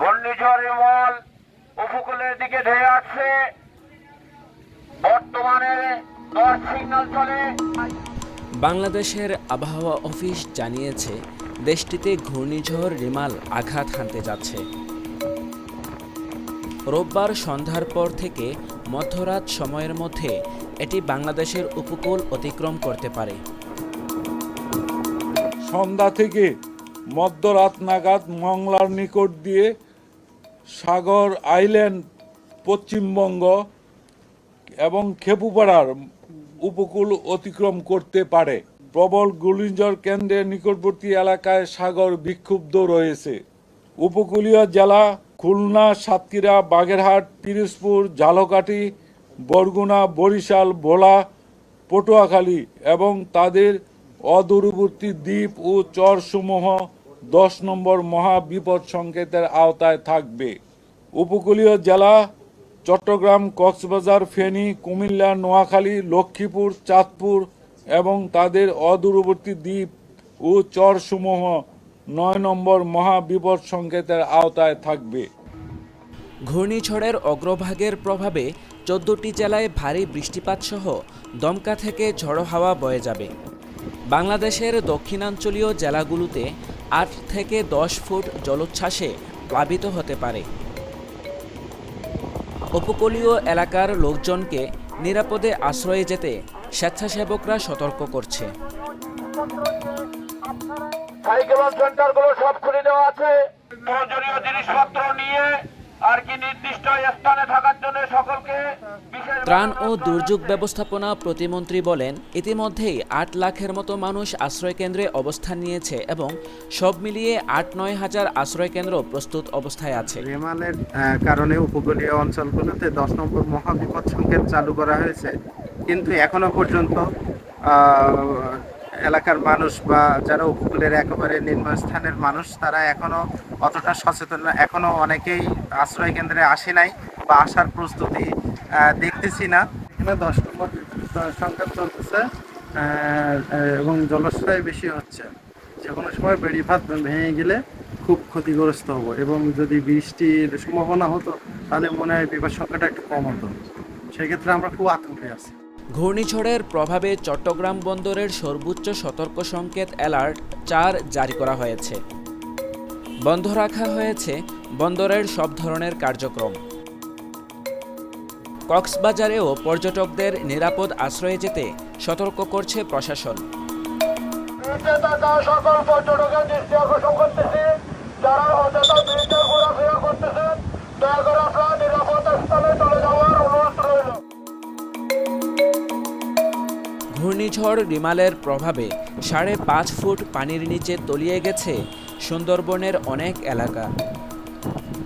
ঘূর্ণিঝড় রিমল উপকূলের দিকে ধেয়ে আসছে। বর্তমানে দশ সিগন্যাল চলে। বাংলাদেশের আবহাওয়া অফিস জানিয়েছে দেশটিতে ঘূর্ণিঝড় রিমাল আঘাত হানতে যাচ্ছে। রোববার সন্ধ্যার পর থেকে মধ্যরাত সময়ের মধ্যে এটি বাংলাদেশের উপকূল অতিক্রম করতে পারে। সন্ধ্যা থেকে মধ্যরাত নাগাদ মংলার নিকট দিয়ে সাগর আইল্যান্ড, পশ্চিমবঙ্গ এবং খেপুপাড়ার উপকূল অতিক্রম করতে পারে। প্রবল ঘূর্ণিঝড় কেন্দ্রের নিকটবর্তী এলাকায় সাগর বিক্ষুব্ধ রয়েছে। উপকূলীয় জেলা খুলনা, সাতক্ষীরা, বাগেরহাট, পিরোজপুর, ঝালকাঠি, বরগুনা, বরিশাল, ভোলা, পটুয়াখালী এবং তাদের অদূরবর্তী দ্বীপ ও চরসমূহ দশ নম্বর মহাবিপদ সংকেতের আওতায় থাকবে। উপকূলীয় জেলা চট্টগ্রাম, কক্সবাজার, ফেনী, কুমিল্লা, নোয়াখালী, লক্ষ্মীপুর, চাঁদপুর এবং তাদের অদূরবর্তী দ্বীপ ও চরসমূহ নয় নম্বর মহাবিপদ সংকেতের আওতায় থাকবে। ঘূর্ণিঝড়ের অগ্রভাগের প্রভাবে চোদ্দটি জেলায় ভারী বৃষ্টিপাত সহ দমকা থেকে ঝড়ো হাওয়া বয়ে যাবে। বাংলাদেশের দক্ষিণাঞ্চলীয় জেলাগুলোতে আট থেকে দশ ফুট জলোচ্ছ্বাসে প্লাবিত হতে পারে। উপকূলীয় এলাকার লোকজনকে নিরাপদে আশ্রয়ে যেতে স্বেচ্ছাসেবকরা সতর্ক করছে। সাইকেলন সব খুলে দেওয়া আছে। প্রয়োজনীয় জিনিসপত্র নিয়ে আর কি নির্দিষ্ট স্থানে বিশেষ ত্রাণ ও দুর্যোগ ব্যবস্থাপনা প্রতিমন্ত্রী বলেন ইতিমধ্যেই আট লাখের মতো মানুষ আশ্রয়কেন্দ্রে অবস্থান নিয়েছে এবং সব মিলিয়ে আট নয় হাজার আশ্রয়কেন্দ্র প্রস্তুত অবস্থায় আছে। বিমানের কারণে উপকূলীয় অঞ্চলগুলোতে দশ নম্বর মহাবিপদ সংকেত চালু করা হয়েছে। কিন্তু এখনও পর্যন্ত এলাকার মানুষ বা যারা উপকূলের একেবারে নিম্নস্থানের মানুষ তারা এখনও অতটা সচেতন না। এখনও অনেকেই আশ্রয় কেন্দ্রে আসে নাই। বা আসার প্রস্তুতি দেখতেছি না। এখানে দশ নম্বর সংখ্যা চলতেছে এবং জলাশয় বেশি হচ্ছে। যে কোনো সময় বেড়িভাত ভেঙে গেলে খুব ক্ষতিগ্রস্ত হব, এবং যদি বৃষ্টির সম্ভাবনা হতো, তাহলে মনে হয় বিপদ সংখ্যাটা একটু কম হতো। সেক্ষেত্রে আমরা খুব আতঙ্কে আছি। ঘূর্ণিঝড়ের প্রভাবে চট্টগ্রাম বন্দরের সর্বোচ্চ সতর্ক সংকেত অ্যালার্ট চার জারি করা হয়েছে। বন্ধ রাখা হয়েছে বন্দরের সব ধরনের কার্যক্রম। কক্সবাজারেও পর্যটকদের নিরাপদ আশ্রয়ে যেতে সতর্ক করছে প্রশাসন। সকল পর্যটকের দৃষ্টি আকর্ষণ করতেছি। যারা অযথা বিচে ঘোরাফেরা করতেছেন দয়া করে আপনারা নিরাপদ স্থানে চলে যাওয়ার অনুরোধ রইল। ঘূর্ণিঝড় রিমালের প্রভাবে সাড়ে পাঁচ ফুট পানির নিচে তলিয়ে গেছে সুন্দরবনের অনেক এলাকা।